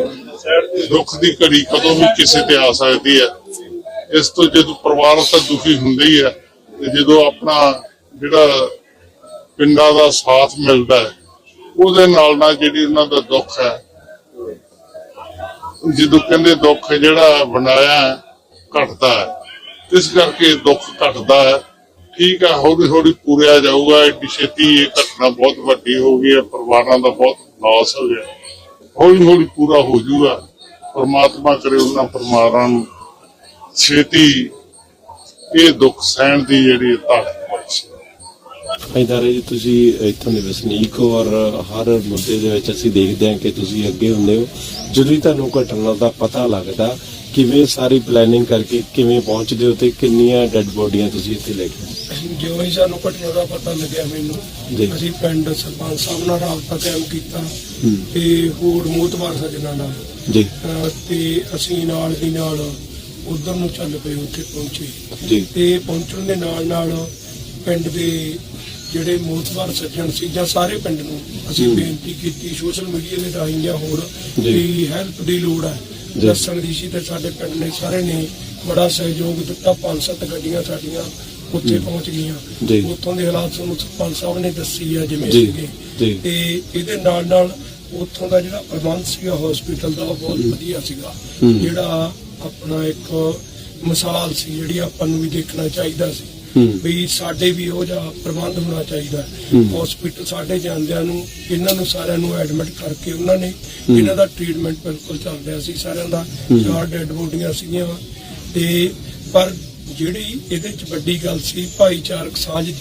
ਦੁੱਖ ਦੀ ਘੜੀ ਕਦੋਂ ਵੀ ਕਿਸੇ ਤੇ ਆ ਸਕਦੀ ਹੈ। ਇਸ ਤੋਂ ਜਦੋਂ ਪਰਿਵਾਰ ਤਾਂ ਦੁਖੀ ਹੁੰਦਾ ਹੀ ਹੈ, ਤੇ ਜਦੋਂ ਆਪਣਾ ਜਿਹੜਾ ਪਿੰਡਾਂ ਦਾ ਸਾਥ ਮਿਲਦਾ ਹੈ, ਉਹਦੇ ਨਾਲ ਨਾਲ ਜਿਹੜੀ ਉਹਨਾਂ ਦਾ ਦੁੱਖ ਹੈ, ਜਦੋਂ ਕਹਿੰਦੇ ਦੁੱਖ ਜਿਹੜਾ ਬਣਾਇਆ ਘਟਦਾ ਹੈ। ਇਸ ਕਰਕੇ ਦੁੱਖ ਘਟਦਾ ਹੈ। ਠੀਕ ਆ, ਹੌਲੀ ਹੌਲੀ ਪੂਰਿਆ ਜਾਊਗਾ ਏਡੀ ਛੇਤੀ ਇਹ ਘਟਨਾ ਬਹੁਤ ਵੱਡੀ ਹੋ ਗਈ ਹੈ, ਪਰਿਵਾਰਾਂ ਦਾ ਬਹੁਤ ਲਾਸ ਹੋ ਗਿਆ। ਹੌਲੀ ਹੌਲੀ ਪੂਰਾ ਹੋ ਜਾਊਗਾ। ਪਰਮਾਤਮਾ ਕਰੇ ਉਹਨਾਂ ਪਰਿਵਾਰਾਂ ਨੂੰ ਛੇਤੀ ਇਹ ਦੁੱਖ ਸਹਿਣ ਦੀ ਜਿਹੜੀ ਤਾਕਤ ਇਦਾਰੇ ਜੀ ਤੁਸੀਂ ਇੱਥੋਂ ਦੇ ਵਸਨੀਕ ਔਰ ਹਰ ਮੁੱਦੇ ਦੇ ਵਿੱਚ ਅਸੀਂ ਦੇਖਦੇ ਹਾਂ ਕਿ ਤੁਸੀਂ ਅੱਗੇ ਹੁੰਦੇ ਹੋ ਜਦੋਂ ਹੀ ਤੁਹਾਨੂੰ ਘਟਨਾ ਦਾ ਪਤਾ ਲੱਗਦਾ ਕਿਵੇਂ ਸਾਰੀ ਪਲੈਨਿੰਗ ਕਰਕੇ ਕਿਵੇਂ ਪਹੁੰਚਦੇ ਹੋ ਤੇ ਕਿੰਨੀਆਂ ਡੈੱਡ ਬੋਡੀਆਂ ਤੁਸੀਂ ਇੱਥੇ ਲੈ ਕੇ? ਜਿਉਂ ਹੀ ਸਾਨੂੰ ਘਟਨਾ ਦਾ ਪਤਾ ਲੱਗਿਆ। ਮੈਨੂੰ ਅਸੀਂ ਪਿੰਡ ਸਰਪੰਚ ਸਾਹਿਬ ਨਾਲ ਰਾਬਤਾ ਕਾਇਮ ਕੀਤਾ। ਤੇ ਹੋਰ ਮੋਤਬਾਰ ਸੱਜਣਾ ਨਾਲ ਜੀ ਤੇ ਅਸੀਂ ਨਾਲ ਦੀ ਨਾਲ ਉਧਰ ਨੂੰ ਚੱਲ ਪਏ ਉੱਥੇ ਪਹੁੰਚੇ ਜੀ ਤੇ ਪਹੁੰਚਣ ਦੇ ਨਾਲ ਨਾਲ ਪਿੰਡ ਦੇ ਜਿਹੜੇ ਮੋਤਬਾਰ ਸੱਜਣ ਸੀ ਜਾਂ ਸਾਰੇ ਪਿੰਡ ਨੂੰ ਅਸੀਂ। ਬੇਨਤੀ ਕੀਤੀ ਸੋਸ਼ਲ ਮੀਡੀਆ ਦੇ ਰਾਹੀਂ ਜਾਂ ਹੋਰ। ਵੀ ਹੈਲਪ ਦੀ ਲੋੜ ਹੈ। ਦੱਸਣ ਦੀ ਸੀ ਤੇ ਸਾਡੇ ਪਿੰਡ ਨੇ ਸਾਰੇ ਨੇ ਬੜਾ ਸਹਿਯੋਗ ਦਿੱਤਾ ਪੰਜ ਸੱਤ ਗੱਡੀਆਂ ਸਾਡੀਆਂ ਉੱਥੇ ਪਹੁੰਚ। ਗਈਆਂ ਉੱਥੋਂ ਦੇ ਹਾਲਾਤ ਸਾਨੂੰ ਸਰਪੰਚ ਸਾਹਿਬ ਨੇ ਦੱਸੀ ਆ ਜਿਵੇਂ। ਸੀਗੇ। ਤੇ ਇਹਦੇ ਨਾਲ ਨਾਲ ਉੱਥੋਂ ਦਾ ਜਿਹੜਾ ਪ੍ਰਬੰਧ ਸੀਗਾ ਹਸਪੀਟਲ ਦਾ ਬਹੁਤ ਵਧੀਆ ਸੀਗਾ। ਜਿਹੜਾ ਆਪਣਾ ਇੱਕ ਮਿਸਾਲ ਸੀ ਜਿਹੜੀ ਆਪਾਂ ਨੂੰ ਵੀ ਦੇਖਣਾ ਚਾਹੀਦਾ ਸੀ। ਵੀ ਸਾਡੇ ਵੀ ਉਹ ਜਿਹਾ ਪ੍ਰਬੰਧ ਹੋਣਾ ਚਾਹੀਦਾ। ਹਸਪੀਟਲ ਸਾਡੇ ਜਾਂਦਿਆਂ ਨੂੰ ਇਹਨਾਂ ਨੂੰ ਸਾਰਿਆਂ ਨੂੰ ਐਡਮਿਟ ਕਰਕੇ ਉਹਨਾਂ ਨੇ ਇਹਨਾਂ ਦਾ ਟ੍ਰੀਟਮੈਂਟ ਬਿਲਕੁਲ ਚੱਲ ਰਿਹਾ ਸੀ ਸਾਰਿਆਂ ਦਾ। ਚਾਰ ਡੈਡ ਬੋਡੀਆਂ ਸੀਗੀਆਂ ਤੇ ਪਰ ਜਿਹੜੀ ਇਹਦੇ ਚ ਵੱਡੀ ਗੱਲ ਸੀ ਭਾਈਚਾਰਕ ਸਾਂਝ ਦੀ।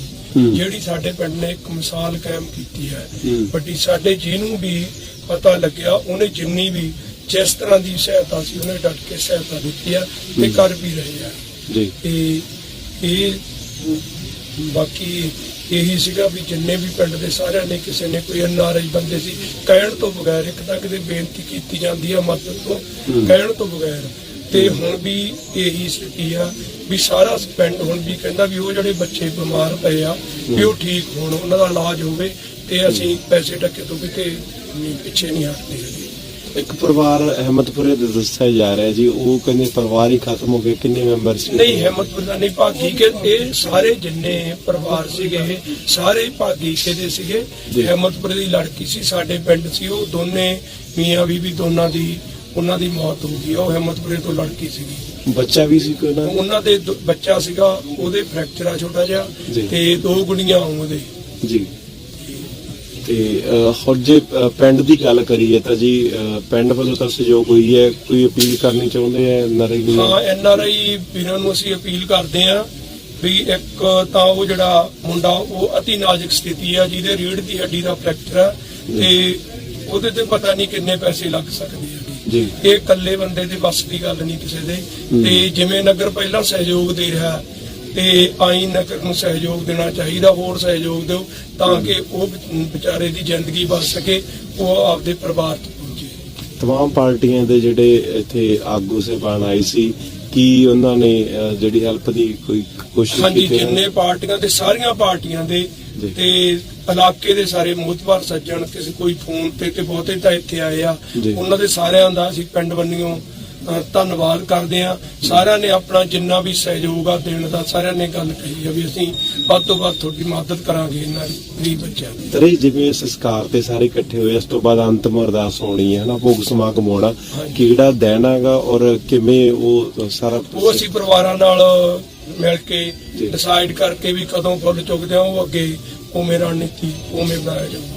ਜਿਹੜੀ ਸਾਡੇ ਪਿੰਡ ਨੇ ਇੱਕ ਮਿਸਾਲ ਕਾਇਮ ਕੀਤੀ ਹੈ। ਵੱਡੀ ਸਾਡੇ ਜਿਹਨੂੰ ਵੀ ਪਤਾ ਲੱਗਿਆ ਉਹਨੇ ਜਿੰਨੀ ਵੀ ਜਿਸ ਤਰ੍ਹਾਂ ਦੀ ਸਹਾਇਤਾ ਸੀ ਉਹਨੇ ਡਟ ਕੇ ਸਹਾਇਤਾ ਦਿੱਤੀ ਹੈ ਤੇ ਕਰ ਵੀ ਰਹੇ ਆ ਜੀ ਤੇ ਇਹ ਬਾਕੀ ਇਹੀ ਸੀਗਾ ਵੀ ਜਿੰਨੇ ਵੀ ਪਿੰਡ ਦੇ ਸਾਰਿਆਂ ਨੇ ਕਿਸੇ ਨੇ ਕੋਈ ਐਨਆਰਆਈ ਬੰਦੇ ਸੀ ਕਹਿਣ ਤੋਂ ਬਗੈਰ ਇੱਕ ਤਾਂ ਕਿਤੇ ਬੇਨਤੀ ਕੀਤੀ ਜਾਂਦੀ ਆ ਮਦਦ ਤੋਂ ਕਹਿਣ ਤੋਂ ਬਗੈਰ। ਤੇ ਹੁਣ ਵੀ ਇਹੀ ਸਥਿਤੀ ਆ ਵੀ ਸਾਰਾ ਪਿੰਡ ਹੁਣ ਵੀ ਕਹਿੰਦਾ ਵੀ ਉਹ ਜਿਹੜੇ ਬੱਚੇ ਬਿਮਾਰ ਪਏ ਆ ਵੀ ਉਹ ਠੀਕ ਹੋਣ ਉਹਨਾਂ ਦਾ ਇਲਾਜ ਹੋਵੇ ਤੇ ਅਸੀਂ ਪੈਸੇ ਟੱਕੇ ਤੋਂ ਕਿਤੇ ਪਿੱਛੇ ਨਹੀਂ ਹਟਦੇ ਇੱਕ ਪਰਿਵਾਰ ਅਹਿਮਦਪੁਰੇ ਦੇ ਦੱਸਿਆ ਜਾ ਰਿਹਾ ਜੀ ਉਹ ਕਹਿੰਦੇ ਪਰਿਵਾਰ ਹੀ ਖਤਮ ਹੋ ਗਏ ਕਿੰਨੇ ਮੈਂਬਰ ਸੀ? ਨਹੀਂ ਹਿੰਮਤਪੁਰ ਦਾ ਨਹੀਂ ਭਾਗੀ ਕੇ ਇਹ ਸਾਰੇ ਜਿੰਨੇ ਪਰਿਵਾਰ ਸੀਗੇ ਸਾਰੇ ਭਾਗੀ ਕੇ ਦੇ ਸੀਗੇ। ਜੀ। ਹਿੰਮਤਪੁਰ ਦੀ ਲੜਕੀ ਸੀ ਸਾਡੇ ਪਿੰਡ ਸੀ ਉਹ ਦੋਨੇ ਮੀਆਂ ਬੀਬੀ ਦੋਨਾਂ ਦੀ ਉਹਨਾਂ ਦੀ ਮੌਤ ਹੋ ਗਈ ਉਹ ਹਿੰਮਤਪੁਰੇ ਤੋਂ ਲੜਕੀ ਸੀਗੀ। ਬੱਚਾ ਵੀ ਸੀ ਕੋਈ ਉਹਨਾਂ ਦੇ? ਬੱਚਾ ਸੀਗਾ ਉਹਦੇ ਫ੍ਰੈਕਚਰ ਆ ਛੋਟਾ ਜਿਹਾ। ਤੇ ਦੋ ਗੁੜੀਆਂ ਉਹਦੇ। ਜੀ। ਤੇ ਹੁਣ ਜੇ ਪਿੰਡ ਦੀ ਗੱਲ ਕਰੀਏ ਤਾਂ ਜੀ ਪਿੰਡ ਵੱਲੋਂ ਤਾਂ ਸਹਿਯੋਗ ਹੋਈ ਹੈ। ਕੋਈ ਅਪੀਲ ਕਰਨੀ ਚਾਹੁੰਦੇ ਆ ਨਰੇਗੀ ਹਾਂ ਐਨ ਆਰ ਆਈ ਵੀਰਾਂ ਨੂੰ ਅਸੀਂ ਅਪੀਲ ਕਰਦੇ ਹਾਂ ਵੀ ਇੱਕ ਤਾਂ ਉਹ ਜਿਹੜਾ ਮੁੰਡਾ ਉਹ ਅਤੀ ਨਾਜ਼ੁਕ ਸਥਿਤੀ ਆ ਜਿਹਦੇ ਰੀੜ ਦੀ ਹੱਡੀ ਦਾ ਫ੍ਰੈਕਚਰ ਆ ਤੇ ਉਹਦੇ ਤੇ ਪਤਾ ਨਹੀਂ ਕਿੰਨੇ ਪੈਸੇ ਲੱਗ ਸਕਦੇ ਆ ਜੀ। ਇਹ ਇਕੱਲੇ ਬੰਦੇ ਦੇ ਵੱਸ ਦੀ ਗੱਲ ਨਹੀਂ ਕਿਸੇ ਦੇ। ਤੇ ਜਿਵੇਂ ਨਗਰ ਪਹਿਲਾਂ ਸਹਿਯੋਗ ਦੇ ਰਿਹਾ ਤੇ ਆਈ ਨਗਰ ਨੂੰ ਸਹਿਯੋਗ ਦੇਣਾ ਚਾਹੀਦਾ ਹੋਰ ਸਹਿਯੋਗ ਦਿਓ ਤਾਂ ਕਿ ਉਹ ਵਿਚ- ਵਿਚਾਰੇ ਦੀ ਜ਼ਿੰਦਗੀ ਬਚ ਸਕੇ ਉਹ ਆਪਦੇ ਪਰਿਵਾਰ ਤੱਕ ਪਹੁੰਚੇ ਤਮਾਮ ਪਾਰਟੀਆਂ ਦੇ ਜਿਹੜੇ ਇੱਥੇ ਆਗੂ ਸਹਿਬਾਨ ਆਏ ਸੀ ਕੀ ਉਹਨਾਂ ਨੇ ਅਹ, ਜਿਹੜੀ ਹੈਲਪ ਦੀ ਕੋਈ ਕੋਸ਼ਿਸ਼ ਹਾਂਜੀ ਕੀਤੀ ਹੈ? ਜਿੰਨੇ ਪਾਰਟੀਆਂ ਤੇ ਸਾਰੀਆਂ ਪਾਰਟੀਆਂ ਦੇ ਜੀ। ਤੇ ਇਲਾਕੇ ਦੇ ਸਾਰੇ ਮੋਤਬਰ ਸੱਜਣ ਕਿਸੇ ਕੋਈ ਫੋਨ ਤੇ ਤੇ ਬਹੁਤੇ ਤਾਂ ਇੱਥੇ ਆਏ ਆ ਜੀ। ਉਹਨਾਂ ਦੇ ਸਾਰਿਆਂ ਦਾ ਅਸੀਂ ਪਿੰਡ ਬੰਨਿਓ ਧੰਨਵਾਦ ਕਰਦੇ ਆ ਸਾਰਿਆਂ ਨੇ ਆਪਣਾ ਜਿੰਨਾ ਵੀ ਸਹਿਯੋਗ ਆ ਦੇਣ ਦਾ ਸਾਰਿਆਂ ਨੇ ਗੱਲ ਕਹੀ ਆ ਵੀ ਅਸੀਂ ਵੱਧ ਤੋਂ ਵੱਧ ਤੁਹਾਡੀ ਮਦਦ ਕਰਾਂਗੇ ਇਹਨਾਂ ਗਰੀਬ ਬੱਚਿਆਂ ਦੀ। ਤਰੇ ਜਿਵੇਂ ਸੰਸਕਾਰ ਤੇ ਸਾਰੇ ਇਕੱਠੇ ਹੋਏ ਇਸ ਤੋਂ ਬਾਅਦ ਅੰਤਮ ਅਰਦਾਸ ਹੋਣੀ ਹੈ ਹਨਾ ਭੋਗ ਸਮਾਗਮ ਹੋਣਾ। ਕਿਹੜਾ ਦਿਨ ਹੈਗਾ ਔਰ ਕਿਵੇਂ ਉਹ ਸਾਰਾ ਉਹ ਅਸੀਂ ਪਰਿਵਾਰਾਂ ਨਾਲ ਮਿਲ ਕੇ। ਡਿਸਾਈਡ ਕਰਕੇ ਵੀ ਕਦੋਂ ਫੁੱਲ ਚੁੱਕਦੇ ਆ ਉਹ ਅੱਗੇ ਉਵੇਂ ਰਣਨੀਤੀ ਉਵੇਂ ਬਣਾਇਆ ਜਾਊਗਾ।